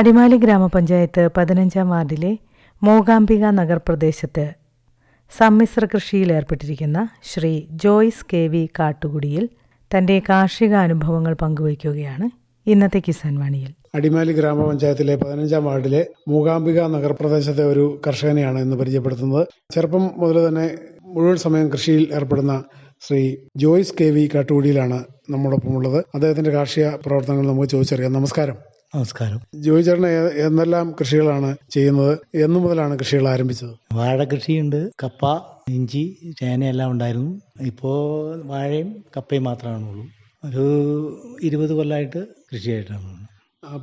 അടിമാലി ഗ്രാമപഞ്ചായത്ത് പതിനഞ്ചാം വാർഡിലെ മൂകാംബിക നഗർ പ്രദേശത്ത് സമ്മിശ്ര കൃഷിയിലേർപ്പെട്ടിരിക്കുന്ന ശ്രീ ജോയിസ് കെ വി കാട്ടുകുടിയിൽ തന്റെ കാർഷിക അനുഭവങ്ങൾ പങ്കുവയ്ക്കുകയാണ് ഇന്നത്തെ കിസാൻ വാണിയിൽ. അടിമാലി ഗ്രാമപഞ്ചായത്തിലെ പതിനഞ്ചാം വാർഡിലെ മൂകാംബിക നഗരപ്രദേശത്തെ ഒരു കർഷകനെയാണ് ഇന്ന് പരിചയപ്പെടുത്തുന്നത്. ചെറുപ്പം മുതൽ തന്നെ മുഴുവൻ സമയം കൃഷിയിൽ ഏർപ്പെടുന്ന ശ്രീ ജോയിസ് കെ വി കാട്ടുകുടിയിലാണ് നമ്മോടൊപ്പം ഉള്ളത് അദ്ദേഹത്തിന്റെ കാർഷിക പ്രവർത്തനങ്ങൾ നമുക്ക് ചോദിച്ചറിയാം. നമസ്കാരം. നമസ്കാരം. ജോയി ചേട്ടൻ എന്നെല്ലാം എന്തെല്ലാം കൃഷികളാണ് ചെയ്യുന്നത്? എന്നു മുതലാണ് കൃഷികൾ ആരംഭിച്ചത്. വാഴ കൃഷിയുണ്ട്. കപ്പ ഇഞ്ചി ചേനയെല്ലാം ഉണ്ടായിരുന്നു. ഇപ്പോൾ വാഴയും കപ്പയും മാത്രമാണുള്ളൂ. ഒരു ഇരുപത് കൊല്ലമായിട്ട് കൃഷിയായിട്ടാണ്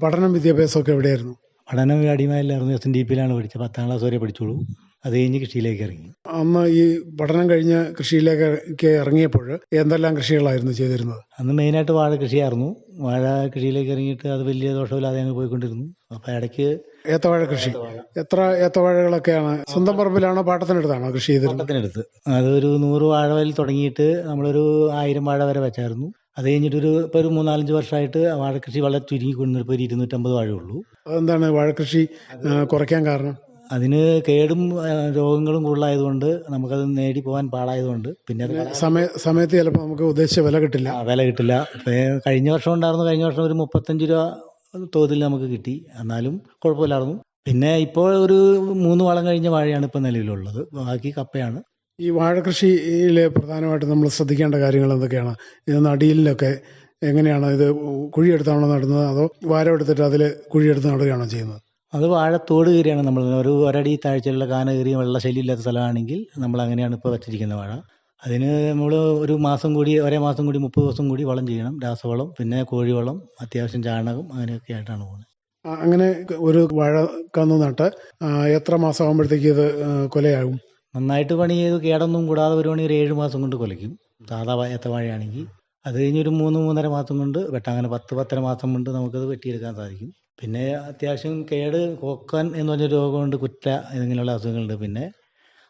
പഠനം വിദ്യാഭ്യാസമൊക്കെ എവിടെയായിരുന്നു? പഠനം അടിമയിലായിരുന്നു എസ് എൻ ഡി പിയിലാണ് പഠിച്ചത്. പത്താം ക്ലാസ് വരെ പഠിച്ചോളൂ. അത് കഴിഞ്ഞ് കൃഷിയിലേക്ക് ഇറങ്ങി. അമ്മ ഈ പഠനം കഴിഞ്ഞ് കൃഷിയിലേക്ക് ഇറങ്ങിയപ്പോൾ എന്തെല്ലാം കൃഷികളായിരുന്നു ചെയ്തിരുന്നത്? അന്ന് മെയിനായിട്ട് വാഴ കൃഷിയായിരുന്നു. വാഴ കൃഷിയിലേക്ക് ഇറങ്ങിയിട്ട് അത് വലിയ ദോഷമില്ലാതെ അങ്ങ് പോയിക്കൊണ്ടിരുന്നു. അപ്പോൾ ഇടയ്ക്ക് ഏത്തവാഴ കൃഷി. എത്ര ഏത്തവാഴകളൊക്കെയാണ്? സ്വന്തം പറമ്പിലാണോ പാട്ടത്തിനടുത്താണോ കൃഷി ചെയ്തിരുന്നത്? പാട്ടത്തിനടുത്ത്. അതൊരു നൂറ് വാഴ വയൽ തുടങ്ങിയിട്ട് നമ്മളൊരു ആയിരം വാഴ വരെ വെച്ചായിരുന്നു. അത് കഴിഞ്ഞിട്ടൊരു ഇപ്പോൾ ഒരു മൂന്നാലഞ്ച് വർഷമായിട്ട് ആ വാഴ കൃഷി വളരെ ചുരുങ്ങിക്കൊണ്ടു ഇപ്പൊ ഒരു ഇരുന്നൂറ്റമ്പത് വാഴയുള്ളൂ അതെന്താണ്? വാഴ കൃഷി കുറയ്ക്കാൻ കാരണം? അതിന് കേടും രോഗങ്ങളും കൂടുതലായതുകൊണ്ട് നമുക്കത് നേടി പോകാൻ പാടായതുകൊണ്ട് പിന്നെ സമയ സമയത്ത് ചിലപ്പോൾ നമുക്ക് ഉദ്ദേശിച്ച വില കിട്ടില്ല. വില കിട്ടില്ല. കഴിഞ്ഞ വർഷം ഉണ്ടായിരുന്നു. കഴിഞ്ഞ വർഷം ഒരു മുപ്പത്തഞ്ച് രൂപ തോതിൽ നമുക്ക് കിട്ടി. എന്നാലും കുഴപ്പമില്ലായിരുന്നു. പിന്നെ ഇപ്പോൾ ഒരു മൂന്ന് വളം കഴിഞ്ഞ വാഴയാണ് ഇപ്പോൾ നിലവിലുള്ളത്. ബാക്കി കപ്പയാണ്. ഈ വാഴ കൃഷിയിൽ പ്രധാനമായിട്ടും നമ്മൾ ശ്രദ്ധിക്കേണ്ട കാര്യങ്ങൾ എന്തൊക്കെയാണ്? ഇത് നടിയിലൊക്കെ എങ്ങനെയാണ് ഇത് കുഴിയെടുത്താണോ നടുന്നത്? അതോ വാരം എടുത്തിട്ട് അതിൽ കുഴിയെടുത്ത് നടുകയാണോ ചെയ്യുന്നത്? അത് വാഴത്തോട് കീറിയാണ് നമ്മൾ. ഒരു ഒരടി താഴ്ചയിലുള്ള കാന കീറിയ വെള്ളശല്യം ഇല്ലാത്ത സ്ഥലമാണെങ്കിൽ നമ്മൾ അങ്ങനെയാണ് ഇപ്പോൾ വെച്ചിരിക്കുന്ന വാഴ. അതിന് നമ്മൾ ഒരു മാസം കൂടി ഒരേ മാസം കൂടി മുപ്പത് ദിവസം കൂടി വളം ചെയ്യണം. രാസവളം പിന്നെ കോഴിവളം അത്യാവശ്യം ചാണകം അങ്ങനെയൊക്കെ ആയിട്ടാണ് പോകുന്നത്. അങ്ങനെ ഒരു വാഴ കന്ന് നട്ട് എത്ര മാസം ആകുമ്പോഴത്തേക്ക് ഇത് കൊലയാകും? നന്നായിട്ട് പണി ചെയ്ത് കേടൊന്നും കൂടാതെ വരുവാണെങ്കിൽ ഒരു ഏഴ് മാസം കൊണ്ട് കൊലയ്ക്കും. സാധാ വാ- ഏത്ത വാഴയാണെങ്കിൽ. അത് കഴിഞ്ഞ് ഒരു മൂന്ന് മൂന്നര മാസം കൊണ്ട് വെട്ടാം. അങ്ങനെ പത്ത് പത്തര മാസം കൊണ്ട് നമുക്കത് വെട്ടിയെടുക്കാൻ സാധിക്കും. പിന്നെ അത്യാവശ്യം കേട് കോക്കൻ എന്ന് പറഞ്ഞ രോഗമുണ്ട് കുറ്റ ഇങ്ങനെയുള്ള അസുഖങ്ങളുണ്ട്. പിന്നെ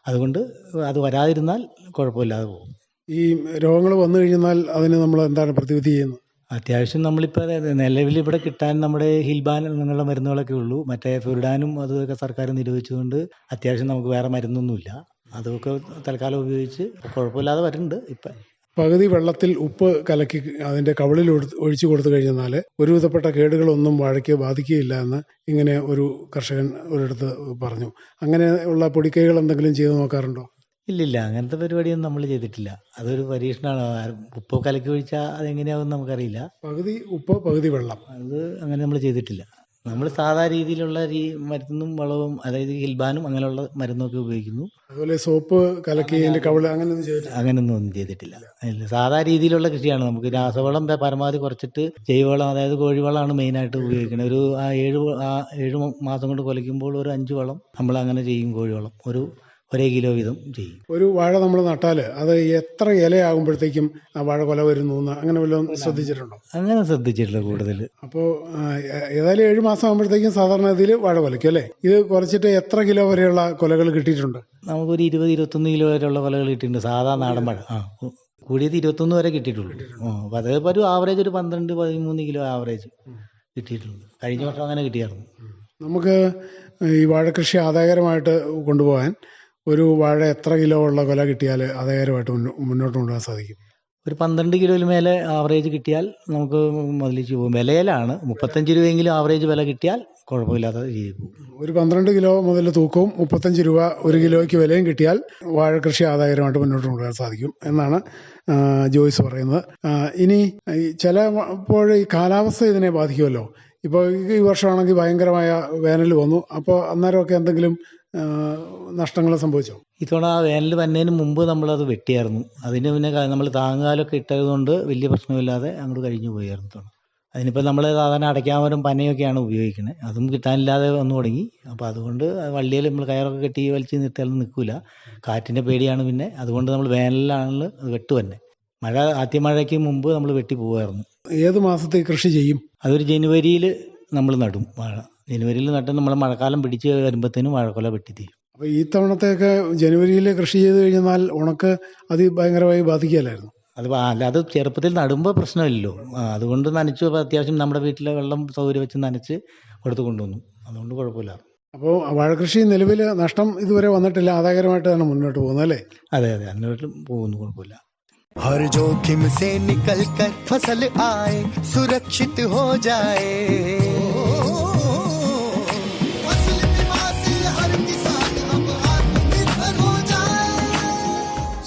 അതുകൊണ്ട് അത് വരാതിരുന്നാൽ കുഴപ്പമില്ലാതെ പോകും. ഈ രോഗങ്ങൾ വന്നു കഴിഞ്ഞാൽ അതിന് നമ്മൾ എന്താണ് പ്രതിവിധി ചെയ്യുന്നത്? അത്യാവശ്യം നമ്മളിപ്പോൾ നിലവിൽ ഇവിടെ കിട്ടാൻ നമ്മുടെ ഹിൽബാൻ എന്നുള്ള മരുന്നുകളൊക്കെ ഉള്ളൂ. മറ്റേ ഫുർഡാനും അതൊക്കെ സർക്കാർ നിരോധിച്ചുകൊണ്ട് അത്യാവശ്യം നമുക്ക് വേറെ മരുന്നൊന്നുമില്ല. അതൊക്കെ തൽക്കാലം ഉപയോഗിച്ച് കുഴപ്പമില്ലാതെ വരുന്നുണ്ട്. ഇപ്പം പകുതി വെള്ളത്തിൽ ഉപ്പ് കലക്കി അതിന്റെ കവളിൽ ഒഴി- ഒഴിച്ചു കൊടുത്തു കഴിഞ്ഞാൽ ഒരുവിധപ്പെട്ട കേടുകളൊന്നും വാഴയ്ക്ക് ബാധിക്കുകയില്ല എന്ന് ഇങ്ങനെ ഒരു കർഷകൻ ഒരിടത്ത് പറഞ്ഞു. അങ്ങനെയുള്ള പൊടിക്കൈകൾ എന്തെങ്കിലും ചെയ്തു നോക്കാറുണ്ടോ? ഇല്ലില്ല അങ്ങനത്തെ പരിപാടിയൊന്നും നമ്മൾ ചെയ്തിട്ടില്ല. അതൊരു പരീക്ഷണമാണ്. ഉപ്പ് കലക്കി ഒഴിച്ചാൽ അതെങ്ങനെയാവും നമുക്കറിയില്ല. പകുതി ഉപ്പ് പകുതി വെള്ളം. അത് അങ്ങനെ നമ്മൾ ചെയ്തിട്ടില്ല. നമ്മൾ സാധാ രീതിയിലുള്ള രീ മരുന്നും വളവും അതായത് ഹിൽബാനും അങ്ങനെയുള്ള മരുന്നൊക്കെ ഉപയോഗിക്കുന്നു. അതുപോലെ സോപ്പ് കലക്കി കവിൾ അങ്ങനെയൊന്നും അങ്ങനെയൊന്നും ഒന്നും ചെയ്തിട്ടില്ല. സാധാ രീതിയിലുള്ള കൃഷിയാണ് നമുക്ക്. രാസവളം പരമാവധി കുറച്ചിട്ട് ജൈവവളം അതായത് കോഴിവളമാണ് മെയിനായിട്ട് ഉപയോഗിക്കുന്നത്. ഒരു ആ ഏഴ് ആ ഏഴ് മാസം കൊണ്ട് കൊലയ്ക്കുമ്പോൾ ഒരു അഞ്ച് വളം നമ്മൾ അങ്ങനെ ചെയ്യും കോഴിവളം. ഒരു ഒരേ കിലോ വീതം ചെയ്യും. ഒരു വാഴ നമ്മൾ നട്ടാൽ അത് എത്ര ഇലയാകുമ്പോഴത്തേക്കും ആ വാഴ കൊല വരുന്നു എന്ന് അങ്ങനെ വല്ലതും ശ്രദ്ധിച്ചിട്ടുണ്ടോ? അങ്ങനെ ശ്രദ്ധിച്ചിട്ടില്ല കൂടുതൽ അപ്പോൾ ഏതായാലും ഏഴ് മാസം ആകുമ്പോഴത്തേക്കും സാധാരണ ഇതിൽ വാഴ കൊലയ്ക്കും അല്ലേ? ഇത് കുറച്ചിട്ട് എത്ര കിലോ വരെയുള്ള കൊലകൾ കിട്ടിയിട്ടുണ്ട്? നമുക്കൊരു ഇരുപത് ഇരുപത്തൊന്ന് കിലോ വരെയുള്ള കൊലകൾ കിട്ടിയിട്ടുണ്ട്. സാധാ നാടൻ വാഴ. ആ കൂടിയത് ഇരുപത്തൊന്ന് വരെ കിട്ടിയിട്ടുള്ളൂ. അപ്പോൾ അതേപോലെ ഒരു ആവറേജ് ഒരു പന്ത്രണ്ട് പതിമൂന്ന് കിലോ ആവറേജ് കിട്ടിയിട്ടുണ്ട്. കഴിഞ്ഞ വർഷം അങ്ങനെ കിട്ടിയായിരുന്നു. നമുക്ക് ഈ വാഴ കൃഷി ആദായകരമായിട്ട് കൊണ്ടുപോകാൻ ഒരു വാഴ എത്ര കിലോ ഉള്ള കൊല കിട്ടിയാൽ ആദായകരമായിട്ട് മുന്നോ- മുന്നോട്ട് കൊണ്ടുപോകാൻ സാധിക്കും? ഒരു പന്ത്രണ്ട് കിലോയിൽ മേലെ ആവറേജ് കിട്ടിയാൽ നമുക്ക് മുതലിച്ച് പോകും. വിലയിലാണ്. മുപ്പത്തഞ്ച് രൂപയെങ്കിലും ആവറേജ് വില കിട്ടിയാൽ കുഴപ്പമില്ലാത്ത രീതിയിൽ പോകും. ഒരു പന്ത്രണ്ട് കിലോ മുതൽ തൂക്കവും മുപ്പത്തഞ്ച് രൂപ ഒരു കിലോയ്ക്ക് വിലയും കിട്ടിയാൽ വാഴ കൃഷി ആദായകരമായിട്ട് മുന്നോട്ട് കൊണ്ടുപോകാൻ സാധിക്കും എന്നാണ് ജോയ്സ് പറയുന്നത്. ഇനി ചിലപ്പോൾ ഈ കാലാവസ്ഥ ഇതിനെ ബാധിക്കുമല്ലോ. ഇപ്പോൾ ഈ വർഷമാണെങ്കിൽ ഭയങ്കരമായ വേനൽ വന്നു. അപ്പോൾ അന്നേരമൊക്കെ എന്തെങ്കിലും നഷ്ടങ്ങൾ സംഭവിച്ചോ? ഇത്തവണ ആ വേനൽ വന്നതിന് മുമ്പ് നമ്മളത് വെട്ടിയായിരുന്നു. അതിന് പിന്നെ നമ്മൾ താങ്ങാലൊക്കെ ഇട്ടതുകൊണ്ട് വലിയ പ്രശ്നമില്ലാതെ അങ്ങോട്ട് കഴിഞ്ഞു പോയായിരുന്നു ഇത്തവണ. അതിനിപ്പോൾ നമ്മൾ സാധാരണ വരും പനയൊക്കെയാണ് ഉപയോഗിക്കുന്നത് അതും കിട്ടാനില്ലാതെ വന്നു തുടങ്ങി. അപ്പോൾ അതുകൊണ്ട് വള്ളിയിൽ നമ്മൾ കയറൊക്കെ കെട്ടി വലിച്ച് നിർത്തിയാലും നിൽക്കില്ല കാറ്റിന്റെ പേടിയാണ് പിന്നെ. അതുകൊണ്ട് നമ്മൾ വേനലിലാണെങ്കിൽ അത് വെട്ടു തന്നെ. മഴ ആദ്യ മഴയ്ക്ക് മുമ്പ് നമ്മൾ വെട്ടി പോകുമായിരുന്നു ഏത് മാസത്തെ കൃഷി ചെയ്യും? അതൊരു ജനുവരിയിൽ നമ്മൾ നടും വാഴ ജനുവരിയിൽ നട്ട് നമ്മൾ മഴക്കാലം പിടിച്ച് വരുമ്പോഴത്തേനും വാഴക്കൊല വെട്ടി തീരും അപ്പോൾ ഈ തവണത്തെയൊക്കെ ജനുവരിയിൽ കൃഷി ചെയ്ത് കഴിഞ്ഞാൽ ഉണക്ക് അതി ഭയങ്കരമായി ബാധിക്കുകയല്ലായിരുന്നു അത് വാ- അല്ല അത് ചെറുപ്പത്തിൽ നടുമ്പോൾ പ്രശ്നമില്ലല്ലോ ആ, അതുകൊണ്ട് നനച്ചു അപ്പോൾ അത്യാവശ്യം നമ്മുടെ വീട്ടിലെ വെള്ളം സൗകര്യം വെച്ച് നനച്ച് കൊടുത്ത് കൊണ്ടുവന്നു അതുകൊണ്ട് കുഴപ്പമില്ല അപ്പോൾ വാഴകൃഷി നിലവിൽ നഷ്ടം ഇതുവരെ വന്നിട്ടില്ല ആദായകരമായിട്ടാണ് മുന്നോട്ട് പോകുന്നത് അല്ലേ അതെ അതെ അതിനോട്ട് പോകുന്നു കുഴപ്പമില്ല हर जोखिम से निकल कर फसल आए सुरक्षित हो जाए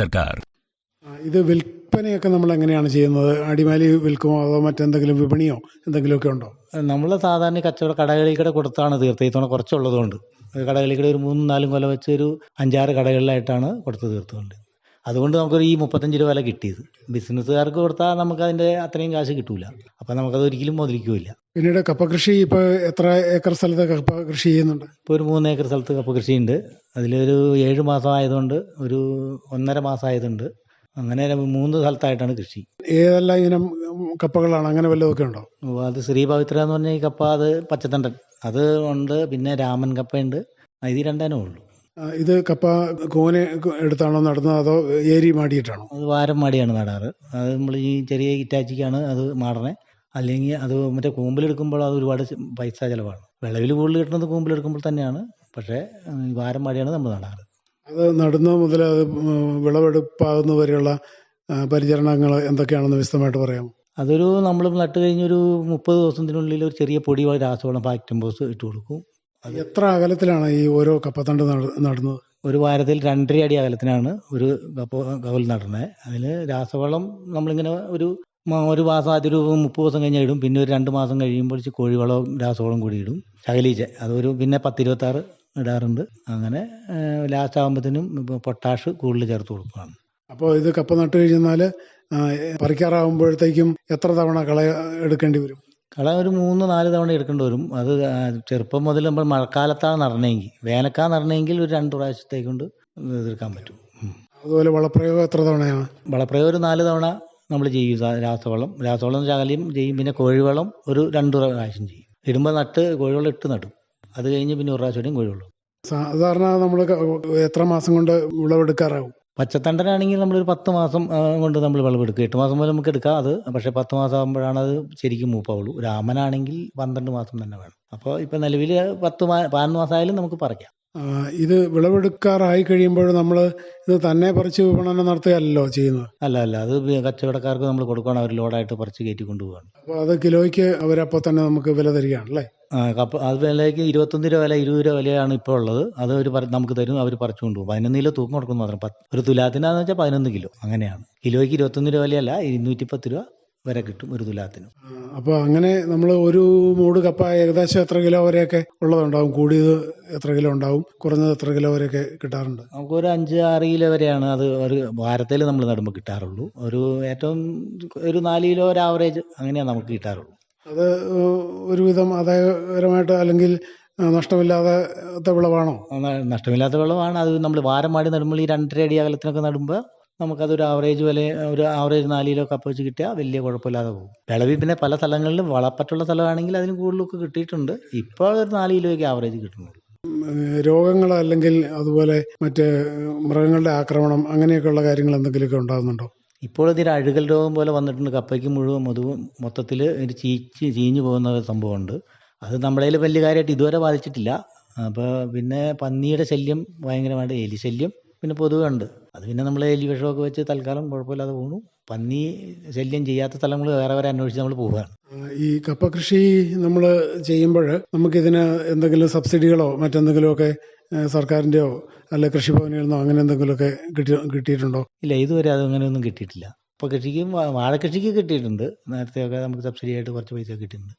സർക്കാർ. ഇത് വിൽപ്പനയൊക്കെ നമ്മൾ എങ്ങനെയാണ് ചെയ്യുന്നത്? അടിമാലി വിൽക്കുമോ അതോ മറ്റെന്തെങ്കിലും വിപണിയോ എന്തെങ്കിലുമൊക്കെ ഉണ്ടോ? നമ്മൾ സാധാരണ കച്ചവട കടകളിൽ കൂടെ കൊടുത്താണ് തീർത്തത്. ഇത്തവണ കുറച്ചുള്ളതുകൊണ്ട്. കടകളിൽ കൂടെ ഒരു മൂന്നും നാലും കൊല്ലം വെച്ച് ഒരു അഞ്ചാറ് കടകളിലായിട്ടാണ് കൊടുത്ത് തീർത്തുകൊണ്ട്. അതുകൊണ്ട് നമുക്കൊരു ഈ മുപ്പത്തഞ്ച് രൂപ വില കിട്ടിയത്. ബിസിനസ്സുകാർക്ക് കൊടുത്താൽ നമുക്ക് അതിന്റെ അത്രയും കാശ് കിട്ടൂല. അപ്പം നമുക്കത് ഒരിക്കലും മുതലിക്കൂല പിന്നീട് കപ്പ കൃഷി ഇപ്പോൾ എത്ര ഏക്കർ സ്ഥലത്ത് കപ്പ കൃഷി ചെയ്യുന്നുണ്ട്? ഇപ്പോൾ ഒരു മൂന്ന് ഏക്കർ സ്ഥലത്ത് കപ്പ കൃഷി ഉണ്ട് അതിലൊരു ഏഴ് മാസം ആയതുകൊണ്ട് ഒരു ഒന്നര മാസം ആയതുണ്ട്. അങ്ങനെ മൂന്ന് സ്ഥലത്തായിട്ടാണ് കൃഷി. ഏതെല്ലാം ഇനം കപ്പകളാണ്? അങ്ങനെ വല്ലതൊക്കെ ഉണ്ടോ? അത് ശ്രീപവിത്ര എന്ന് പറഞ്ഞ ഈ കപ്പ അത് പച്ചത്തണ്ടൻ. അത് ഉണ്ട് പിന്നെ രാമൻ കപ്പയുണ്ട്. ഇത് രണ്ടേനേ ഉള്ളൂ. ഇത് കപ്പ കൂനെ എടുത്താണോ നടുന്നത് അതോ ഏരി മാടിയിട്ടാണോ? അത് വാരം മാടിയാണ് നടാറ്. അത് നമ്മൾ ഈ ചെറിയ ഇറ്റാച്ചിക്കാണ് അത് മാടണേ. അല്ലെങ്കിൽ അത് മറ്റേ കൂമ്പിലെടുക്കുമ്പോൾ അത് ഒരുപാട് പൈസ ചിലവാണ്. വിളവിൽ കൂടുതൽ കിട്ടുന്നത് കൂമ്പിലെടുക്കുമ്പോൾ തന്നെയാണ്. പക്ഷേ വാരം മാടിയാണ് നമ്മൾ നടാറ്. അത് നടുന്നത് മുതൽ അത് വിളവെടുപ്പാകുന്ന വിളവെടുപ്പാകുന്നത് വരെയുള്ള പരിചരണങ്ങൾ എന്തൊക്കെയാണെന്ന് വിശദമായിട്ട് പറയാമോ? അതൊരു നമ്മൾ നട്ട് കഴിഞ്ഞൊരു മുപ്പത് ദിവസത്തിനുള്ളിൽ ഒരു ചെറിയ പൊടി രാസവളം ഫാക്ടംബോസ് ഇട്ട് കൊടുക്കും. എത്ര അകലത്തിലാണ് ഈ ഓരോ കപ്പത്തണ്ട് നടന്നത്? ഒരു വാരത്തിൽ രണ്ടര അടി അകലത്തിനാണ് ഒരു കപ്പ കവൽ നടന്നത് അതിൽ രാസവളം നമ്മളിങ്ങനെ ഒരു ഒരു മാസം ആദ്യം ഒരു മുപ്പത് ദിവസം കഴിഞ്ഞ് ഇടും. പിന്നെ ഒരു രണ്ട് മാസം കഴിയുമ്പോൾ ഇച്ചിരി കോഴിവളവും രാസവളവും കൂടി ഇടും. ശകലീച്ച അതൊരു പിന്നെ പത്തിരുപത്താറ് ഇടാറുണ്ട്. അങ്ങനെ ലാസ്റ്റ് ആകുമ്പോഴത്തേനും പൊട്ടാഷ് കൂടുതൽ ചേർത്ത് കൊടുക്കുകയാണ്. അപ്പോൾ ഇത് കപ്പ നട്ട് കഴിഞ്ഞാൽ പറിക്കാറാകുമ്പോഴത്തേക്കും എത്ര തവണ കള എടുക്കേണ്ടി വരും? കള ഒരു മൂന്ന് നാല് തവണ എടുക്കേണ്ടി വരും. അത് ചെറുപ്പം മുതൽ നമ്മൾ മഴക്കാലത്താണ് നടണമെങ്കിൽ വേനൽക്കാലം നടണമെങ്കിൽ ഒരു രണ്ട് പ്രാവശ്യത്തേക്ക് കൊണ്ട് തീർക്കാൻ പറ്റും അതുപോലെ വളപ്രയോഗം എത്ര തവണയാണ്? വളപ്രയോഗം ഒരു നാല് തവണ നമ്മൾ ചെയ്യും രാസവളം. രാസവളം ശകലയും ചെയ്യും. പിന്നെ കോഴിവളം ഒരു രണ്ട് പ്രാവശ്യം ചെയ്യും. ഇടുമ്പോൾ നട്ട് കോഴിവളം ഇട്ട് നടും. അത് കഴിഞ്ഞ് പിന്നെ ഒരു പ്രാവശ്യം കൂടിയും കോഴിവളം. സാധാരണ നമ്മൾ എത്ര മാസം കൊണ്ട് വിളവെടുക്കാറാകും പച്ചത്തണ്ടനാണെങ്കിൽ നമ്മളൊരു പത്ത് മാസം കൊണ്ട് നമ്മൾ വിളവെടുക്കും. എട്ട് മാസം മുതൽ നമുക്ക് എടുക്കാം അത്. പക്ഷേ പത്ത് മാസം ആകുമ്പോഴാണ് അത് ശരിക്കും മൂപ്പാവുള്ളൂ. രാമനാണെങ്കിൽ പന്ത്രണ്ട് മാസം തന്നെ വേണം. അപ്പോൾ ഇപ്പം നിലവിൽ പത്ത് പതിനൊന്ന് മാസമായാലും നമുക്ക് പറിക്കാം. ഇത് വിളവെടുക്കാറായി കഴിയുമ്പോൾ നമ്മൾ ഇത് തന്നെ പറിച്ച് വിപണനം നടത്തുകയല്ലോ ചെയ്യുന്നത്? അല്ല അല്ല. അത് കച്ചവടക്കാർക്ക് നമ്മൾ കൊടുക്കണം അവർ ലോഡായിട്ട് പറിച്ച് കയറ്റി കൊണ്ടുപോകാണ് അപ്പോൾ അത് കിലോയ്ക്ക് അവരപ്പോൾ തന്നെ നമുക്ക് വില തരികയാണല്ലേ ആ, കപ്പ അത് വിലയ്ക്ക് ഇരുപത്തൊന്ന് രൂപ വില ഇരുപത് രൂപ വിലയാണ് ഇപ്പോൾ ഉള്ളത്. അത് അവർ നമുക്ക് തരും അവർ പറിച്ചു കൊണ്ടുപോകും. പതിനൊന്ന് കിലോ തൂക്കം കൊടുക്കുന്നു മാത്രം. പത്ത് ഒരു തുലാത്തിനാന്ന് വെച്ചാൽ പതിനൊന്ന് കിലോ. അങ്ങനെയാണ്. കിലോയ്ക്ക് ഇരുപത്തൊന്ന് രൂപ വിലയല്ല ഇരുന്നൂറ്റി പത്ത് രൂപ വരെ കിട്ടും ഒരു തുലാത്തിന്. അപ്പോൾ അങ്ങനെ നമ്മൾ ഒരു മൂട് കപ്പ ഏകദേശം എത്ര കിലോ വരെയൊക്കെ ഉള്ളതുണ്ടാവും? കൂടിയത് എത്ര കിലോ ഉണ്ടാവും? കുറഞ്ഞത് എത്ര കിലോ വരെയൊക്കെ കിട്ടാറുണ്ട്? നമുക്ക് ഒരു അഞ്ച് ആറ് കിലോ വരെയാണ് അത് ഒരു വാരത്തിൽ നമ്മൾ നടുമ്പോൾ കിട്ടാറുള്ളൂ. ഒരു ഏറ്റവും ഒരു നാല് കിലോ ഒരു ആവറേജ് അങ്ങനെയാണ് നമുക്ക് കിട്ടാറുള്ളൂ. അത് ഒരുവിധം ആദായകരമായിട്ട് അല്ലെങ്കിൽ നഷ്ടമില്ലാത്ത വിളവാണോ? നഷ്ടമില്ലാത്ത വിളവാണ്. അത് നമ്മൾ വാരം മാടി നടുമ്പോൾ ഈ രണ്ടര അടി അകലത്തിനൊക്കെ നടുമ്പോൾ നമുക്കതൊരു ആവറേജ് വില ഒരു ആവറേജ് നാല് കിലോ കപ്പ വെച്ച് കിട്ടിയാൽ വലിയ കുഴപ്പമില്ലാതെ പോകും. വിളവിൽ പിന്നെ പല സ്ഥലങ്ങളിലും വളപ്പറ്റുള്ള സ്ഥലമാണെങ്കിൽ അതിന് കൂടുതലൊക്കെ കിട്ടിയിട്ടുണ്ട്. ഇപ്പോൾ ഒരു നാല് കിലോയ്ക്ക് ആവറേജ് കിട്ടുന്നുള്ളൂ ഏഹ്, രോഗങ്ങൾ അല്ലെങ്കിൽ അതുപോലെ മറ്റ് മൃഗങ്ങളുടെ ആക്രമണം അങ്ങനെയൊക്കെയുള്ള കാര്യങ്ങൾ എന്തെങ്കിലുമൊക്കെ ഉണ്ടാകുന്നുണ്ടോ? ഇപ്പോൾ ഇതിന് അഴുകൽ രോഗം പോലെ വന്നിട്ടുണ്ട്. കപ്പയ്ക്ക് മുഴുവൻ മുതുവും മൊത്തത്തിൽ ഒരു ചീച്ച് ചീഞ്ഞു പോകുന്ന ഒരു സംഭവമുണ്ട്. അത് നമ്മുടെ വലിയ കാര്യമായിട്ട് ഇതുവരെ ബാധിച്ചിട്ടില്ല. അപ്പോൾ പിന്നെ പന്നിയുടെ ശല്യം ഭയങ്കരമായിട്ട് എലി ശല്യം പിന്നെ പൊതുവെ ഉണ്ട്. അത് പിന്നെ നമ്മൾ എലി വിഷമൊക്കെ വെച്ച് തൽക്കാലം കുഴപ്പമില്ലാതെ പോകുന്നു പന്നി ശല്യം ചെയ്യാത്ത സ്ഥലങ്ങൾ വേറെ വരെ അന്വേഷിച്ച് നമ്മൾ പോവുകയാണ് ഈ കപ്പ കൃഷി നമ്മൾ ചെയ്യുമ്പോൾ നമുക്കിതിന് എന്തെങ്കിലും സബ്സിഡികളോ മറ്റെന്തെങ്കിലുമൊക്കെ ഒക്കെ സർക്കാരിന്റെയോ അല്ലെ കൃഷിഭവനിൽ നിന്നോ അങ്ങനെ എന്തെങ്കിലുമൊക്കെ കിട്ടി കിട്ടിയിട്ടുണ്ടോ? ഇല്ല ഇതുവരെ അത് അങ്ങനെയൊന്നും കിട്ടിയിട്ടില്ല. കപ്പ കൃഷിക്കും വാഴ കൃഷിക്ക് കിട്ടിയിട്ടുണ്ട്. നേരത്തെയൊക്കെ നമുക്ക് സബ്സിഡി ആയിട്ട് കുറച്ച് പൈസ കിട്ടിയിട്ടുണ്ട്.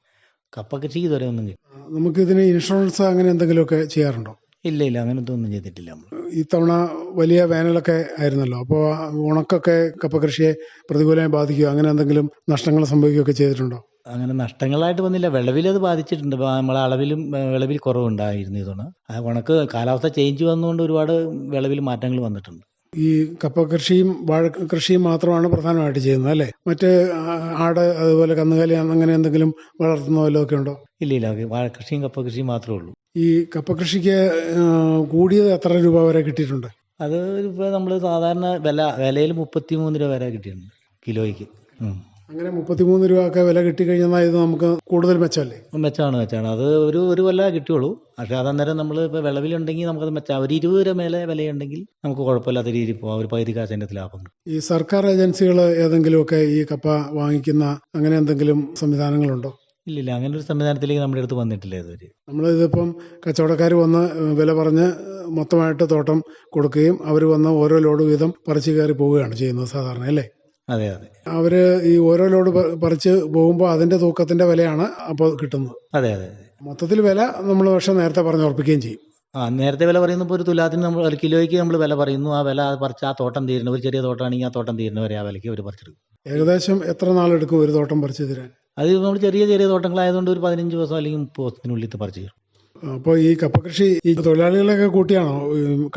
കപ്പ കൃഷിക്ക് ഇതുവരെ ഒന്നും കിട്ടി നമുക്കിതിന് ഇൻഷുറൻസ് അങ്ങനെ എന്തെങ്കിലുമൊക്കെ ചെയ്യാറുണ്ടോ? ഇല്ല ഇല്ല അങ്ങനത്തെ ഒന്നും ചെയ്തിട്ടില്ല ഇത്തവണ വലിയ വേനലൊക്കെ ആയിരുന്നല്ലോ അപ്പോൾ ഉണക്കൊക്കെ കപ്പ കൃഷിയെ പ്രതികൂലമായി ബാധിക്കുക അങ്ങനെ എന്തെങ്കിലും നഷ്ടങ്ങൾ സംഭവിക്കുകയൊക്കെ ചെയ്തിട്ടുണ്ടോ? അങ്ങനെ നഷ്ടങ്ങളായിട്ട് വന്നില്ല. വിളവിൽ അത് ബാധിച്ചിട്ടുണ്ട്. നമ്മളെ അളവിലും വിളവിൽ കുറവുണ്ടായിരുന്നു ഇതോണ് ഉണക്ക് കാലാവസ്ഥ ചേഞ്ച് വന്നുകൊണ്ട് ഒരുപാട് വിളവിൽ മാറ്റങ്ങൾ വന്നിട്ടുണ്ട്. ഈ കപ്പ കൃഷിയും വാഴ കൃഷിയും മാത്രമാണ് പ്രധാനമായിട്ട് ചെയ്യുന്നത് അല്ലേ? മറ്റ് ആട് അതുപോലെ കന്നുകാലി അങ്ങനെ എന്തെങ്കിലും വളർത്തുന്ന വല്ലതൊക്കെ ഉണ്ടോ? ഇല്ല ഇല്ല വാഴ കൃഷിയും കപ്പ കൃഷിയും മാത്രമേ ഉള്ളൂ. ഈ കപ്പ കൃഷിക്ക് കൂടിയത് എത്ര രൂപ വരെ കിട്ടിയിട്ടുണ്ട്? അത് ഇപ്പോൾ നമ്മൾ സാധാരണ വില വിലയിൽ മുപ്പത്തി മൂന്ന് രൂപ വരെ കിട്ടിയിട്ടുണ്ട് കിലോയ്ക്ക്. അങ്ങനെ മുപ്പത്തിമൂന്ന് രൂപ ഒക്കെ വില കിട്ടിക്കഴിഞ്ഞാൽ ഇത് നമുക്ക് കൂടുതൽ മെച്ചമല്ലേ? മെച്ചമാണ് മെച്ചമാണ്. അത് ഒരു ഒരു കൊല്ല കിട്ടിയുള്ളൂ. പക്ഷേ അതന്നേരം നമ്മൾ ഇപ്പോൾ വിളവിലുണ്ടെങ്കിൽ നമുക്കത് മെച്ചം ഒരു ഇരുപത് രൂപ മേലെ വിലയുണ്ടെങ്കിൽ നമുക്ക് കുഴപ്പമില്ലാത്ത രീതിയിൽ പോകാം. ഒരു പകുതി കാശിന്റെ ലാഭം ഈ സർക്കാർ ഏജൻസികൾ ഏതെങ്കിലുമൊക്കെ ഈ കപ്പ വാങ്ങിക്കുന്ന അങ്ങനെ എന്തെങ്കിലും സംവിധാനങ്ങളുണ്ടോ? ഇല്ലില്ല അങ്ങനെ ഒരു സംവിധാനത്തിലേക്ക് നമ്മുടെ അടുത്ത് വന്നിട്ടില്ല ഇതുവരെ. നമ്മളിതിപ്പം കച്ചവടക്കാർ വന്ന് വില പറഞ്ഞ് മൊത്തമായിട്ട് തോട്ടം കൊടുക്കുകയും അവർ വന്ന് ഓരോ ലോഡ് വീതം പറിച്ച് കയറി പോവുകയാണ് ചെയ്യുന്നത് സാധാരണ അല്ലേ? അതെ അതെ. അവർ ഈ ഓരോ ലോഡ് പറിച്ച് പോകുമ്പോൾ അതിന്റെ തൂക്കത്തിന്റെ വിലയാണ് അപ്പോൾ കിട്ടുന്നത്. അതെ അതെ മൊത്തത്തിൽ വില നമ്മൾ പക്ഷേ നേരത്തെ പറഞ്ഞ് ഉറപ്പിക്കുകയും ചെയ്യും. ആ നേരത്തെ വില പറയുമ്പോൾ ഒരു തുലാത്തിന് നമ്മൾ ഒരു കിലോയ്ക്ക് നമ്മൾ വില പറയുന്നു. ആ വില പറിച്ച് ആ തോട്ടം തീരുന്ന ഒരു ചെറിയ തോട്ടമാണെങ്കിൽ ആ തോട്ടം തീരുന്ന വരെ ആ വിലയ്ക്ക് അവർ പറിച്ചെടുക്കും. ഏകദേശം എത്ര നാളെടുക്കും ഒരു തോട്ടം പറിച്ചു തരാൻ? അത് നമ്മൾ ചെറിയ ചെറിയ തോട്ടങ്ങളായതുകൊണ്ട് ഒരു പതിനഞ്ച് ദിവസം അല്ലെങ്കിൽ മുപ്പത് ദിവസത്തിനുള്ളിൽ പറിച്ചു തരും. അപ്പോൾ ഈ കപ്പകൃഷി ഈ തൊഴിലാളികളെയൊക്കെ കൂട്ടിയാണോ?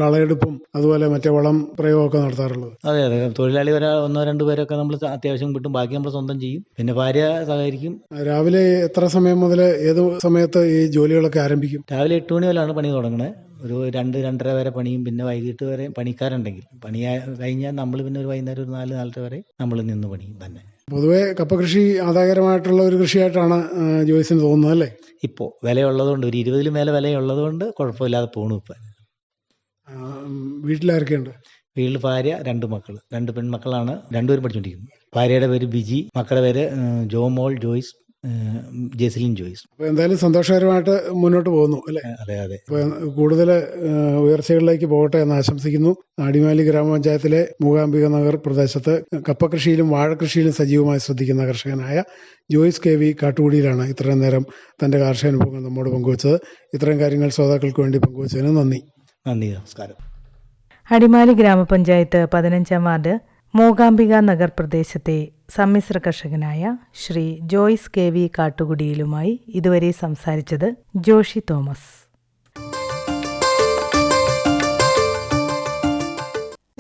കളയെടുപ്പും അതുപോലെ മറ്റേ വളം പ്രയോഗമൊക്കെ നടത്താറുള്ളത്? അതെ അതെ. തൊഴിലാളി ഒരാൾ ഒന്നോ രണ്ടു പേരൊക്കെ നമ്മൾ അത്യാവശ്യം കിട്ടും ബാക്കി നമ്മൾ സ്വന്തം ചെയ്യും. പിന്നെ ഭാര്യ സഹകരിക്കും. രാവിലെ എത്ര സമയം മുതൽ ഏത് സമയത്ത് ഈ ജോലികളൊക്കെ ആരംഭിക്കും? രാവിലെ എട്ട് മണി മുതലാണ് പണി തുടങ്ങണത് ഒരു രണ്ട് രണ്ടര വരെ പണിയും പിന്നെ വൈകിട്ട് വരെ പണിക്കാരുണ്ടെങ്കിൽ. പണി കഴിഞ്ഞാൽ നമ്മൾ പിന്നെ ഒരു വൈകുന്നേരം ഒരു നാല് നാലര വരെ നമ്മൾ നിന്ന് പണിയും തന്നെ. പൊതുവെ കപ്പ കൃഷി ആദായകരമായിട്ടുള്ള ഒരു കൃഷിയായിട്ടാണ് ജോയിസിന് തോന്നുന്നത് അല്ലേ? ഇപ്പോൾ വിലയുള്ളതുകൊണ്ട് ഒരു ഇരുപതിൽ മേലെ വിലയുള്ളതുകൊണ്ട് കുഴപ്പമില്ലാതെ പോണു ഇപ്പം. വീട്ടിലാർക്കുണ്ട് വീട്ടിലാരൊക്കെയുണ്ട്? വീട്ടിൽ ഭാര്യ രണ്ട് മക്കൾ രണ്ട് പെൺമക്കളാണ് രണ്ടുപേരും പഠിച്ചുകൊണ്ടിരിക്കുന്നത് ഭാര്യയുടെ പേര് ബിജി മക്കളുടെ പേര് ജോമോൾ ജോയ്സ്. ജെസിലിൻ ജോയിസ്. അപ്പോൾ എന്തായാലും സന്തോഷകരമായിട്ട് മുന്നോട്ട് പോകുന്നു അല്ലേ? അതെ അതെ. കൂടുതൽ ഉയർച്ചകളിലേക്ക് പോകട്ടെ എന്ന് ആശംസിക്കുന്നു. അടിമാലി ഗ്രാമപഞ്ചായത്തിലെ മൂകാംബിക നഗർ പ്രദേശത്ത് കപ്പകൃഷിയിലും വാഴകൃഷിയിലും സജീവമായി ശ്രദ്ധിക്കുന്ന കർഷകനായ ജോയിസ് കെ വി കാട്ടുകുടിയിലാണ് ഇത്രയും നേരം തന്റെ കാർഷിക അനുഭവങ്ങൾ നമ്മോട് പങ്കുവച്ചത്. ഇത്രയും കാര്യങ്ങൾ ശ്രോതാക്കൾക്ക് വേണ്ടി പങ്കുവച്ചതിന് നന്ദി. നന്ദി നമസ്കാരം. അടിമാലി ഗ്രാമപഞ്ചായത്ത് പതിനഞ്ചാം വാർഡ് മൂകാംബിക നഗർ പ്രദേശത്തെ സമ്മിശ്ര കർഷകനായ ശ്രീ ജോയ്സ് കെ വി കാട്ടുകുടിയിലുമായി ഇതുവരെ സംസാരിച്ചത് ജോഷി തോമസ്.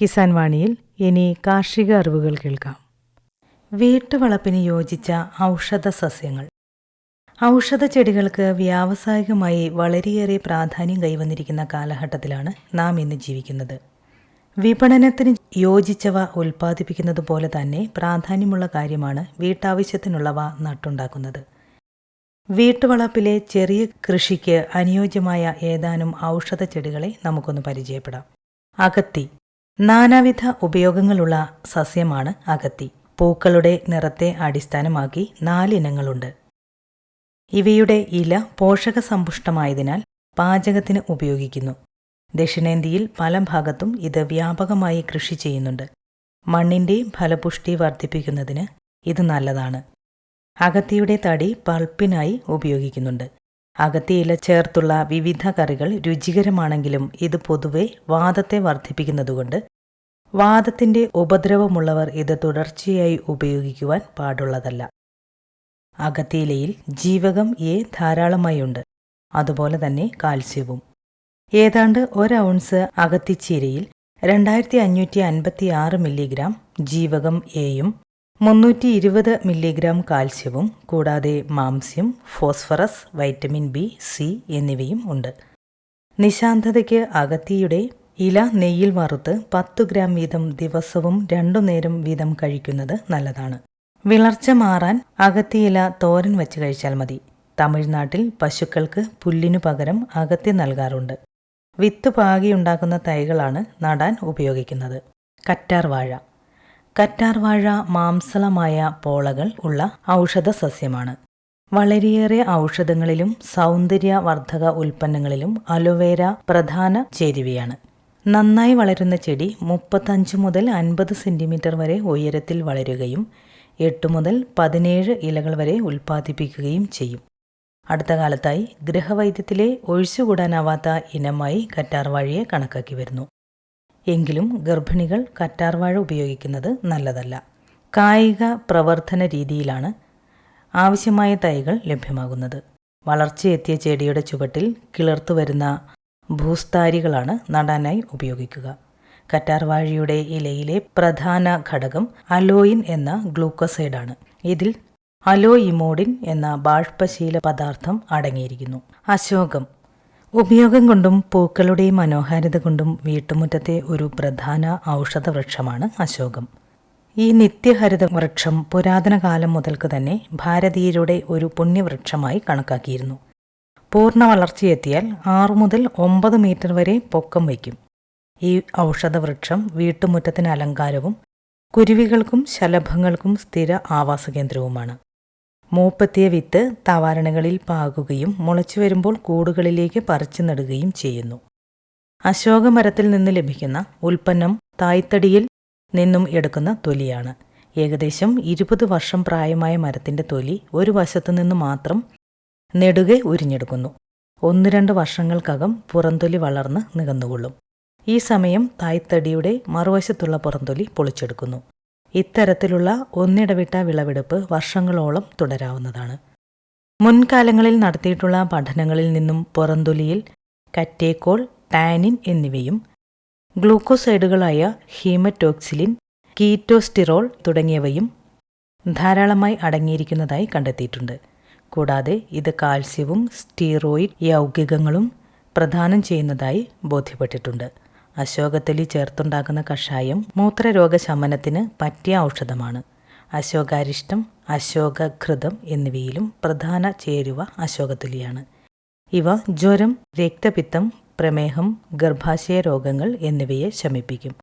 കിസാൻ വാണിയിൽ ഇനി കാർഷിക അറിവുകൾ കേൾക്കാം. വീട്ടുവളപ്പിന് യോജിച്ച ഔഷധ സസ്യങ്ങൾ. ഔഷധ ചെടികൾക്ക് വ്യാവസായികമായി വളരെയേറെ പ്രാധാന്യം കൈവന്നിരിക്കുന്ന കാലഘട്ടത്തിലാണ് നാം ഇന്ന് ജീവിക്കുന്നത്. വിപണനത്തിന് യോജിച്ചവ ഉൽപ്പാദിപ്പിക്കുന്നത് പോലെ തന്നെ പ്രാധാന്യമുള്ള കാര്യമാണ് വീട്ടാവശ്യത്തിനുള്ളവ നട്ടുണ്ടാക്കുന്നത്. വീട്ടുവളപ്പിലെ ചെറിയ കൃഷിക്ക് അനുയോജ്യമായ ഏതാനും ഔഷധ ചെടികളെ നമുക്കൊന്ന് പരിചയപ്പെടാം. അകത്തി. നാനാവിധ ഉപയോഗങ്ങളുള്ള സസ്യമാണ് അകത്തി പൂക്കളുടെ നിറത്തെ അടിസ്ഥാനമാക്കി നാലിനങ്ങളുണ്ട്. ഇവയുടെ ഇല പോഷകസമ്പുഷ്ടമായതിനാൽ പാചകത്തിന് ഉപയോഗിക്കുന്നു. ദക്ഷിണേന്ത്യയിൽ പല ഭാഗത്തും ഇത് വ്യാപകമായി കൃഷി ചെയ്യുന്നുണ്ട്. മണ്ണിന്റെ ഫലപുഷ്ടി വർദ്ധിപ്പിക്കുന്നതിന് ഇത് നല്ലതാണ്. അകത്തിയുടെ തടി പൾപ്പിനായി ഉപയോഗിക്കുന്നുണ്ട്. അകത്തിയില ചേർത്തുള്ള വിവിധ കറികൾ രുചികരമാണെങ്കിലും ഇത് പൊതുവെ വാദത്തെ വർദ്ധിപ്പിക്കുന്നതുകൊണ്ട് വാദത്തിന്റെ ഉപദ്രവമുള്ളവർ ഇത് തുടർച്ചയായി ഉപയോഗിക്കുവാൻ പാടുള്ളതല്ല. അകത്തിയിലയിൽ ജീവകം എ ധാരാളമായുണ്ട്. അതുപോലെ തന്നെ കാൽസ്യവും. ഏതാണ്ട് ഒരൗൺസ് അകത്തിച്ചീരയിൽ രണ്ടായിരത്തി അഞ്ഞൂറ്റി അൻപത്തി ആറ് മില്ലിഗ്രാം ജീവകം എയും മുന്നൂറ്റി ഇരുപത് മില്ലിഗ്രാം കാൽസ്യവും കൂടാതെ മാംസ്യം ഫോസ്ഫറസ് വൈറ്റമിൻ ബി സി എന്നിവയും ഉണ്ട്. നിശാന്തതയ്ക്ക് അകത്തിയുടെ ഇല നെയ്യിൽ വറുത്ത് പത്തു ഗ്രാം വീതം ദിവസവും രണ്ടു നേരം വീതം കഴിക്കുന്നത് നല്ലതാണ്. വിളർച്ച മാറാൻ അകത്തിയില തോരൻ വെച്ച് കഴിച്ചാൽ മതി. തമിഴ്നാട്ടിൽ പശുക്കൾക്ക് പുല്ലിനു പകരം അകത്തി നൽകാറുണ്ട്. വിത്ത് പാകിയുണ്ടാക്കുന്ന തൈകളാണ് നടാൻ ഉപയോഗിക്കുന്നത്. കറ്റാർ വാഴ. കറ്റാർ വാഴ മാംസളമായ പോളകൾ ഉള്ള ഔഷധ സസ്യമാണ് വളരെയേറെ ഔഷധങ്ങളിലും സൗന്ദര്യവർദ്ധക ഉൽപ്പന്നങ്ങളിലും അലോവേര പ്രധാന ചേരുവയാണ്. നന്നായി വളരുന്ന ചെടി മുപ്പത്തഞ്ച് മുതൽ അൻപത് സെന്റിമീറ്റർ വരെ ഉയരത്തിൽ വളരുകയും എട്ട് മുതൽ പതിനേഴ് ഇലകൾ വരെ ഉൽപ്പാദിപ്പിക്കുകയും ചെയ്യും. അടുത്ത കാലത്തായി ഗൃഹവൈദ്യത്തിലെ ഒഴിച്ചുകൂടാനാവാത്ത ഇനമായി കറ്റാർവാഴയെ കണക്കാക്കി വരുന്നു. എങ്കിലും ഗർഭിണികൾ കറ്റാർവാഴ ഉപയോഗിക്കുന്നത് നല്ലതല്ല. കായിക പ്രവർത്തന രീതിയിലാണ് ആവശ്യമായ തൈകൾ ലഭ്യമാകുന്നത്. വളർച്ചയെത്തിയ ചെടിയുടെ ചുവട്ടിൽ കിളിർത്തു വരുന്ന ഭൂസ്താരികളാണ് നടാനായി ഉപയോഗിക്കുക. കറ്റാർവാഴയുടെ ഇലയിലെ പ്രധാന ഘടകം അലോയിൻ എന്ന ഗ്ലൂക്കോസൈഡാണ്. ഇതിൽ അലോയിമോഡിൻ എന്ന ബാഷ്പശീല പദാർത്ഥം അടങ്ങിയിരിക്കുന്നു. അശോകം ഉപയോഗം കൊണ്ടും പൂക്കളുടെ മനോഹാരിത കൊണ്ടും വീട്ടുമുറ്റത്തെ ഒരു പ്രധാന ഔഷധ വൃക്ഷമാണ് അശോകം. ഈ നിത്യഹരിത വൃക്ഷം പുരാതന കാലം മുതൽക്ക് തന്നെ ഭാരതീയരുടെ ഒരു പുണ്യവൃക്ഷമായി കണക്കാക്കിയിരുന്നു. പൂർണ വളർച്ചയെത്തിയാൽ ആറു മുതൽ ഒമ്പത് മീറ്റർ വരെ പൊക്കം വയ്ക്കും. ഈ ഔഷധവൃക്ഷം വീട്ടുമുറ്റത്തിന് അലങ്കാരവും കുരുവികൾക്കും ശലഭങ്ങൾക്കും സ്ഥിര ആവാസകേന്ദ്രവുമാണ്. മൂപ്പെത്തിയ വിത്ത് തവാരണകളിൽ പാകുകയും മുളച്ചു വരുമ്പോൾ കൂടുകളിലേക്ക് പറിച്ചു നടുകയും ചെയ്യുന്നു. അശോകമരത്തിൽ നിന്ന് ലഭിക്കുന്ന ഉൽപ്പന്നം തായ്തടിയിൽ നിന്നും എടുക്കുന്ന തൊലിയാണ്. ഏകദേശം ഇരുപത് വർഷം പ്രായമായ മരത്തിന്റെ തൊലി ഒരു വശത്തു നിന്ന് മാത്രം നെടുകെ ഉരിഞ്ഞെടുക്കുന്നു. ഒന്ന് രണ്ട് വർഷങ്ങൾക്കകം പുറന്തൊലി വളർന്ന് നികന്നുകൊള്ളും. ഈ സമയം തായ്തടിയുടെ മറുവശത്തുള്ള പുറന്തൊലി പൊളിച്ചെടുക്കുന്നു. ഇത്തരത്തിലുള്ള ഒന്നിടവിട്ട വിളവെടുപ്പ് വർഷങ്ങളോളം തുടരാവുന്നതാണ്. മുൻകാലങ്ങളിൽ നടത്തിയിട്ടുള്ള പഠനങ്ങളിൽ നിന്നും പുറന്തൊലിയിൽ കറ്റേക്കോൾ ടാനിൻ എന്നിവയും ഗ്ലൂക്കോസൈഡുകളായ ഹീമറ്റോക്സിലിൻ കീറ്റോസ്റ്റിറോൾ തുടങ്ങിയവയും ധാരാളമായി അടങ്ങിയിരിക്കുന്നതായി കണ്ടെത്തിയിട്ടുണ്ട്. കൂടാതെ ഇത് കാൽസ്യവും സ്റ്റീറോയിഡ് യൗഗികങ്ങളും പ്രദാനം ചെയ്യുന്നതായി ബോധ്യപ്പെട്ടിട്ടുണ്ട്. അശോകത്തൊലി ചേർത്തുണ്ടാക്കുന്ന കഷായം മൂത്രരോഗ ശമനത്തിന് പറ്റിയ ഔഷധമാണ്. അശോകാരിഷ്ടം അശോകഘൃതം എന്നിവയിലും പ്രധാന ചേരുവ അശോകത്തൊലിയാണ്. ഇവ ജ്വരം രക്തപിത്തം പ്രമേഹം ഗർഭാശയ രോഗങ്ങൾ എന്നിവയെ ശമിപ്പിക്കും.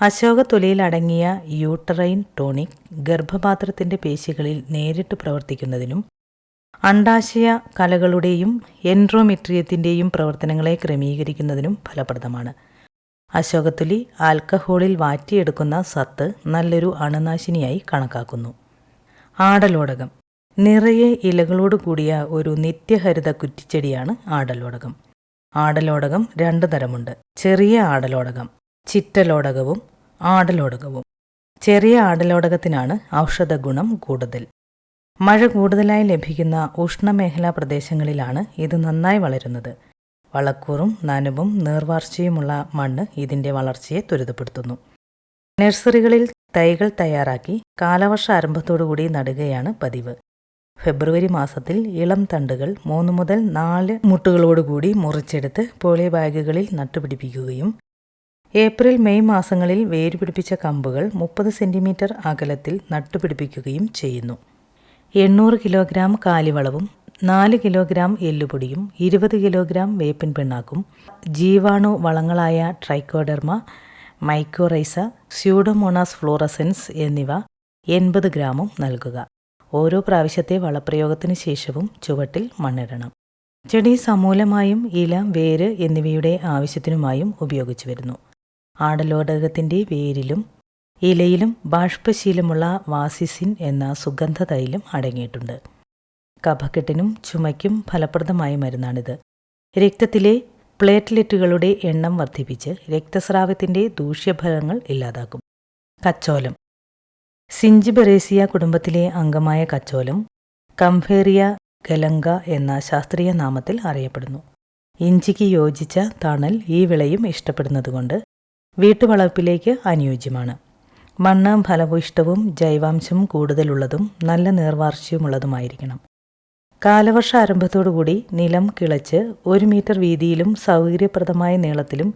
അശോകത്തൊലിയിൽ അടങ്ങിയ യൂട്ടറൈൻ ടോണിക് ഗർഭപാത്രത്തിന്റെ പേശികളിൽ നേരിട്ട് പ്രവർത്തിക്കുന്നതിനും അണ്ടാശയ കലകളുടെയും എൻട്രോമിട്രിയത്തിന്റെയും പ്രവർത്തനങ്ങളെ ക്രമീകരിക്കുന്നതിനും ഫലപ്രദമാണ്. അശോകത്തൊലി ആൽക്കഹോളിൽ വാറ്റിയെടുക്കുന്ന സത്ത് നല്ലൊരു അണുനാശിനിയായി കണക്കാക്കുന്നു. ആടലോടകം. നിറയെ ഇലകളോട് കൂടിയ ഒരു നിത്യഹരിത കുറ്റിച്ചെടിയാണ് ആടലോടകം. ആടലോടകം രണ്ടു തരമുണ്ട്. ചെറിയ ആടലോടകം ചിറ്റലോടകവും ആടലോടകവും. ചെറിയ ആടലോടകത്തിനാണ് ഔഷധഗുണം കൂടുതൽ. മഴ കൂടുതലായി ലഭിക്കുന്ന ഉഷ്ണമേഖലാ പ്രദേശങ്ങളിലാണ് ഇത് നന്നായി വളരുന്നത്. വളക്കൂറും നനവും നീർവാർച്ചയുമുള്ള മണ്ണ് ഇതിന്റെ വളർച്ചയെ ത്വരിതപ്പെടുത്തുന്നു. നഴ്സറികളിൽ തൈകൾ തയ്യാറാക്കി കാലവർഷ ആരംഭത്തോടുകൂടി നടുകയാണ് പതിവ്. ഫെബ്രുവരി മാസത്തിൽ ഇളം തണ്ടുകൾ മൂന്ന് മുതൽ നാല് മുട്ടുകളോടുകൂടി മുറിച്ചെടുത്ത് പോളി ബാഗുകളിൽ നട്ടുപിടിപ്പിക്കുകയും ഏപ്രിൽ മെയ് മാസങ്ങളിൽ വേരുപിടിപ്പിച്ച കമ്പുകൾ മുപ്പത് സെന്റിമീറ്റർ അകലത്തിൽ നട്ടുപിടിപ്പിക്കുകയും ചെയ്യുന്നു. എണ്ണൂറ് കിലോഗ്രാം കാലിവളവും നാല് കിലോഗ്രാം എല്ലുപൊടിയും ഇരുപത് കിലോഗ്രാം വേപ്പിൻ പിണ്ണാക്കും ജീവാണു വളങ്ങളായ ട്രൈക്കോഡെർമ മൈക്കോറൈസ സ്യൂഡോമോണാസ് ഫ്ലോറസെൻസ് എന്നിവ എൺപത് ഗ്രാമും നൽകുക. ഓരോ പ്രാവശ്യത്തെ വളപ്രയോഗത്തിന് ശേഷവും ചുവട്ടിൽ മണ്ണിടണം. ചെടി സമൂലമായും ഇല വേര് എന്നിവയുടെ ആവശ്യത്തിനുമായും ഉപയോഗിച്ചു വരുന്നു. ആടലോടകത്തിന്റെ വേരിലും ഇലയിലും ബാഷ്പശീലമുള്ള വാസിസിൻ എന്ന സുഗന്ധ തൈലം അടങ്ങിയിട്ടുണ്ട്. കഫക്കെട്ടിനും ചുമയ്ക്കും ഫലപ്രദമായ മരുന്നാണിത്. രക്തത്തിലെ പ്ലേറ്റ്ലെറ്റുകളുടെ എണ്ണം വർദ്ധിപ്പിച്ച് രക്തസ്രാവത്തിന്റെ ദൂഷ്യഫലങ്ങൾ ഇല്ലാതാക്കും. കച്ചോലം. സിഞ്ചിബെറേസിയ കുടുംബത്തിലെ അംഗമായ കച്ചോലം കംഫേറിയ ഗലങ്ക എന്ന ശാസ്ത്രീയ നാമത്തിൽ അറിയപ്പെടുന്നു. ഇഞ്ചിക്ക് യോജിച്ച തണൽ ഈ വിളയും ഇഷ്ടപ്പെടുന്നതുകൊണ്ട് വീട്ടുവളപ്പിലേക്ക് അനുയോജ്യമാണ്. മണ്ണ് ഫലഭൂയിഷ്ടവും ജൈവാംശം കൂടുതലുള്ളതും നല്ല നീർവാർച്ചയുമുള്ളതുമായിരിക്കണം. കാലവർഷ ആരംഭത്തോടുകൂടി നിലം കിളച്ച് ഒരു മീറ്റർ വീതിയിലും സൗകര്യപ്രദമായ നീളത്തിലും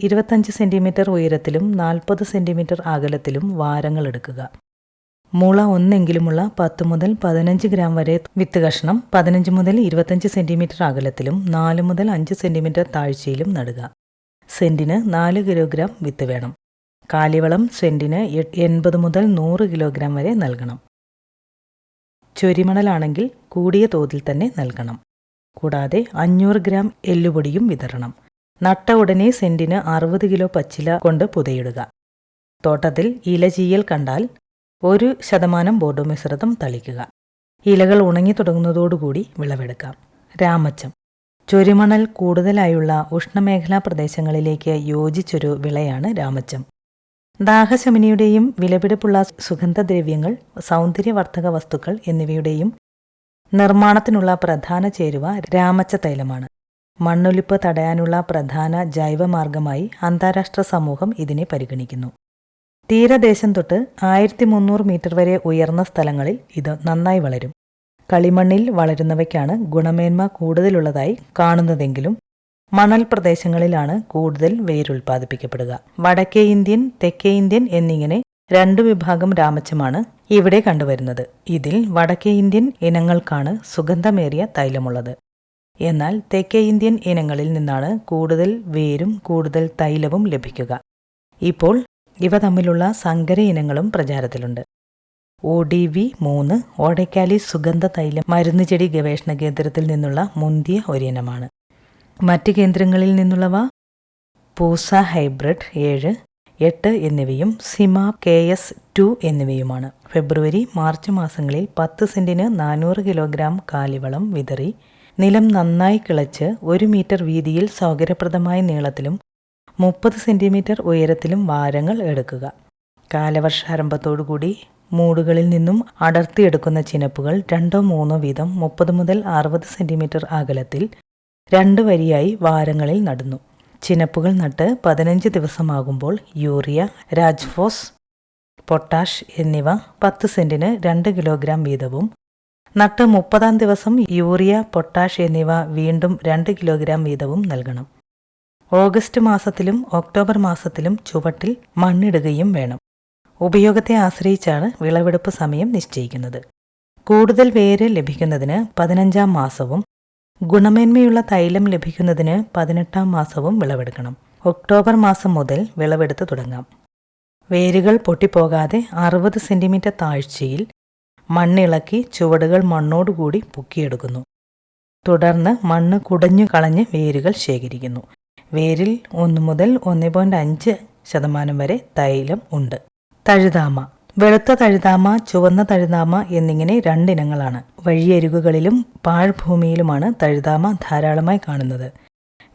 ഇരുപത്തഞ്ച് സെന്റിമീറ്റർ ഉയരത്തിലും നാൽപ്പത് സെന്റിമീറ്റർ അകലത്തിലും വാരങ്ങൾ എടുക്കുക. മുള ഒന്നെങ്കിലുമുള്ള പത്ത് മുതൽ പതിനഞ്ച് ഗ്രാം വരെ വിത്ത് കഷ്ണം പതിനഞ്ച് മുതൽ ഇരുപത്തഞ്ച് സെന്റിമീറ്റർ അകലത്തിലും നാല് മുതൽ അഞ്ച് സെന്റിമീറ്റർ താഴ്ചയിലും നടുക. സെന്റിന് നാല് കിലോഗ്രാം വിത്ത് വേണം. കാലിവളം സെന്റിന് എൺപത് മുതൽ നൂറ് കിലോഗ്രാം വരെ നൽകണം. ചൊരിമണലാണെങ്കിൽ കൂടിയ തോതിൽ തന്നെ നൽകണം. കൂടാതെ അഞ്ഞൂറ് ഗ്രാം എല്ലുപൊടിയും വിതരണം നട്ട ഉടനെ സെന്റിന് അറുപത് കിലോ പച്ചില കൊണ്ട് പുതയിടുക. തോട്ടത്തിൽ ഇലചീയൽ കണ്ടാൽ ഒരു ശതമാനം ബോർഡോ മിശ്രിതം തളിക്കുക. ഇലകൾ ഉണങ്ങി തുടങ്ങുന്നതോടുകൂടി വിളവെടുക്കാം. രാമച്ചം. ചൊരിമണൽ കൂടുതലായുള്ള ഉഷ്ണമേഖലാ പ്രദേശങ്ങളിലേക്ക് യോജിച്ചൊരു വിളയാണ് രാമച്ചം. ദാഹശമനിയുടെയും വിലപിടിപ്പുള്ള സുഗന്ധദ്രവ്യങ്ങൾ സൗന്ദര്യവർദ്ധക വസ്തുക്കൾ എന്നിവയുടെയും നിർമ്മാണത്തിനുള്ള പ്രധാന ചേരുവ രാമച്ച തൈലമാണ്. മണ്ണൊലിപ്പ് തടയാനുള്ള പ്രധാന ജൈവമാർഗമായി അന്താരാഷ്ട്ര സമൂഹം ഇതിനെ പരിഗണിക്കുന്നു. തീരദേശം തൊട്ട് ആയിരത്തി മുന്നൂറ് മീറ്റർ വരെ ഉയർന്ന സ്ഥലങ്ങളിൽ ഇത് നന്നായി വളരും. കളിമണ്ണിൽ വളരുന്നവയ്ക്കാണ് ഗുണമേന്മ കൂടുതലുള്ളതായി കാണുന്നതെങ്കിലും മണൽ പ്രദേശങ്ങളിലാണ് കൂടുതൽ വേരുൽപാദിപ്പിക്കപ്പെടുക വടക്കേ ഇന്ത്യൻ തെക്കേ ഇന്ത്യൻ എന്നിങ്ങനെ രണ്ടു വിഭാഗം രാമച്ചമാണ് ഇവിടെ കണ്ടുവരുന്നത്. ഇതിൽ വടക്കേ ഇന്ത്യൻ ഇനങ്ങൾക്കാണ് സുഗന്ധമേറിയ തൈലമുള്ളത്. എന്നാൽ തെക്കേ ഇന്ത്യൻ ഇനങ്ങളിൽ നിന്നാണ് കൂടുതൽ വേരും കൂടുതൽ തൈലവും ലഭിക്കുക. ഇപ്പോൾ ഇവ തമ്മിലുള്ള സങ്കര ഇനങ്ങളും പ്രചാരത്തിലുണ്ട്. ഒ ഡി വി മൂന്ന് ഓടയ്ക്കാലി സുഗന്ധ തൈലം മരുന്നുചെടി ഗവേഷണ കേന്ദ്രത്തിൽ നിന്നുള്ള മുന്തിയ ഒരിനമാണ്. മറ്റ് കേന്ദ്രങ്ങളിൽ നിന്നുള്ളവ? പൂസ ഹൈബ്രിഡ് ഏഴ് എട്ട് എന്നിവയും സിമ കെ എസ് ടു എന്നിവയുമാണ്. ഫെബ്രുവരി മാർച്ച് മാസങ്ങളിൽ പത്ത് സെന്റിന് നാനൂറ് കിലോഗ്രാം കാലിവളം വിതറി നിലം നന്നായി കിളച്ച് ഒരു മീറ്റർ വീതിയിൽ സൗകര്യപ്രദമായ നീളത്തിലും മുപ്പത് സെന്റിമീറ്റർ ഉയരത്തിലും വാരങ്ങൾ എടുക്കുക. കാലവർഷാരംഭത്തോടുകൂടി മൂടുകളിൽ നിന്നും അടർത്തിയെടുക്കുന്ന ചിനപ്പുകൾ രണ്ടോ മൂന്നോ വീതം മുപ്പത് മുതൽ അറുപത് സെന്റിമീറ്റർ അകലത്തിൽ രണ്ട് വരിയായി വാരങ്ങളിൽ നടുന്നു. ചിനപ്പുകൾ നട്ട് പതിനഞ്ച് ദിവസമാകുമ്പോൾ യൂറിയ രാജ്ഫോസ് പൊട്ടാഷ് എന്നിവ പത്ത് സെന്റിന് രണ്ട് കിലോഗ്രാം വീതവും. നട്ട് മുപ്പതാം ദിവസം യൂറിയ പൊട്ടാഷ് എന്നിവ വീണ്ടും രണ്ട് കിലോഗ്രാം വീതവും നൽകണം. ഓഗസ്റ്റ് മാസത്തിലും ഒക്ടോബർ മാസത്തിലും ചുവട്ടിൽ മണ്ണിടുകയും വേണം. ഉപയോഗത്തെ ആശ്രയിച്ചാണ് വിളവെടുപ്പ് സമയം നിശ്ചയിക്കുന്നത്. കൂടുതൽ വേര് ലഭിക്കുന്നതിന് പതിനഞ്ചാം മാസവും ഗുണമേന്മയുള്ള തൈലം ലഭിക്കുന്നതിന് പതിനെട്ടാം മാസവും വിളവെടുക്കണം. ഒക്ടോബർ മാസം മുതൽ വിളവെടുത്ത് തുടങ്ങാം. വേരുകൾ പൊട്ടിപ്പോകാതെ അറുപത് സെന്റിമീറ്റർ താഴ്ചയിൽ മണ്ണിളക്കി ചുവടുകൾ മണ്ണോടുകൂടി പൊക്കിയെടുക്കുന്നു. തുടർന്ന് മണ്ണ് കുടഞ്ഞു കളഞ്ഞ് വേരുകൾ ശേഖരിക്കുന്നു. വേരിൽ ഒന്ന് മുതൽ ഒന്ന് പോയിന്റ് അഞ്ച് ശതമാനം വരെ തൈലം ഉണ്ട്. തഴുതാമ. വെളുത്ത തഴുതാമ ചുവന്ന തഴുതാമ എന്നിങ്ങനെ രണ്ടിനങ്ങളാണ്. വഴിയരികുകളിലും പാഴ്ഭൂമിയിലുമാണ് തഴുതാമ ധാരാളമായി കാണുന്നത്.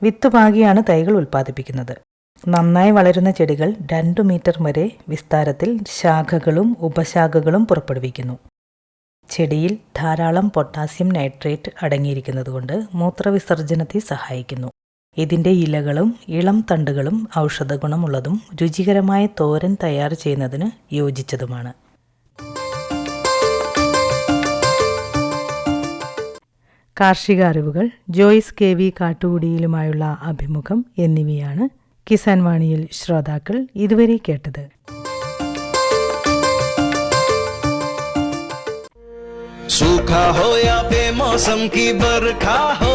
വിത്തുപാകിയാണ് തൈകൾ ഉൽപ്പാദിപ്പിക്കുന്നത്. നന്നായി വളരുന്ന ചെടികൾ രണ്ടു മീറ്റർ വരെ വിസ്താരത്തിൽ ശാഖകളും ഉപശാഖകളും പുറപ്പെടുവിക്കുന്നു. ചെടിയിൽ ധാരാളം പൊട്ടാസ്യം നൈട്രേറ്റ് അടങ്ങിയിരിക്കുന്നതുകൊണ്ട് മൂത്രവിസർജനത്തെ സഹായിക്കുന്നു. ഇതിൻ്റെ ഇലകളും ഇളം തണ്ടുകളും ഔഷധഗുണമുള്ളതും രുചികരമായ തോരൻ തയ്യാർ ചെയ്യുന്നതിന് യോജിച്ചതുമാണ് കാർഷിക അറിവുകൾ ജോയ്സ് കെ വി കാട്ടുകുടിയിലുമായുള്ള അഭിമുഖം എന്നിവയാണ് കിസാൻ വാണിയിൽ ശ്രോതാക്കൾ ഇതുവരെ കേട്ടത് सूखा हो या बेमौसम की बरखा हो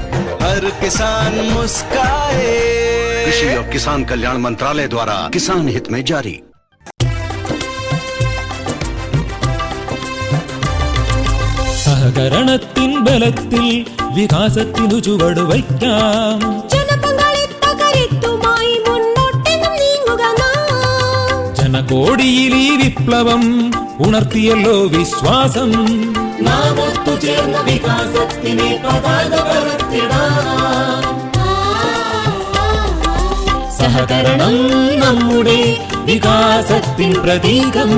हर किसान मुस्काए कृषि और किसान कल्याण मंत्रालय द्वारा किसान हित में जारी സഹകരണത്തിൻ ബലത്തിൽ വികാസത്തിനു ചുവടുവയ്ക്കാം ജനപങ്കാളിത്തകരുത്തുമായി മുന്നോട്ടെന്നും നീങ്ങുക നാം. ജനകോടിയിൽ ഈ വിപ്ലവം ഉണർത്തിയല്ലോ വിശ്വാസം നാം ഒത്തുചേർന്ന വികാസത്തിനെ പതാക പറത്തിടാം. സഹകരണം നമ്മുടെ വികാസത്തിൻ പ്രതീകം.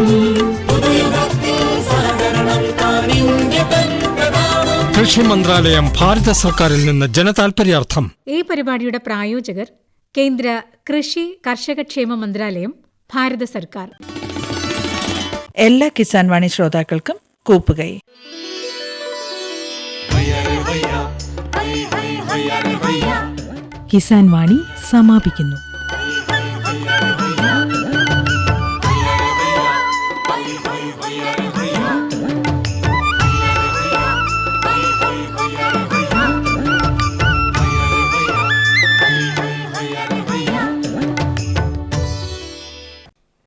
കൃഷി മന്ത്രാലയം ഭാരത സർക്കാരിൽ നിന്ന് ജനതാൽപര്യാർത്ഥം. ഈ പരിപാടിയുടെ പ്രായോജകർ കേന്ദ്ര കൃഷി കർഷകക്ഷേമ മന്ത്രാലയം ഭാരത സർക്കാർ. എല്ലാ കിസാൻ വാണി ശ്രോതാക്കൾക്കും കൂപ്പുകൈ. കിസാൻ വാണി സമാപിക്കുന്നു.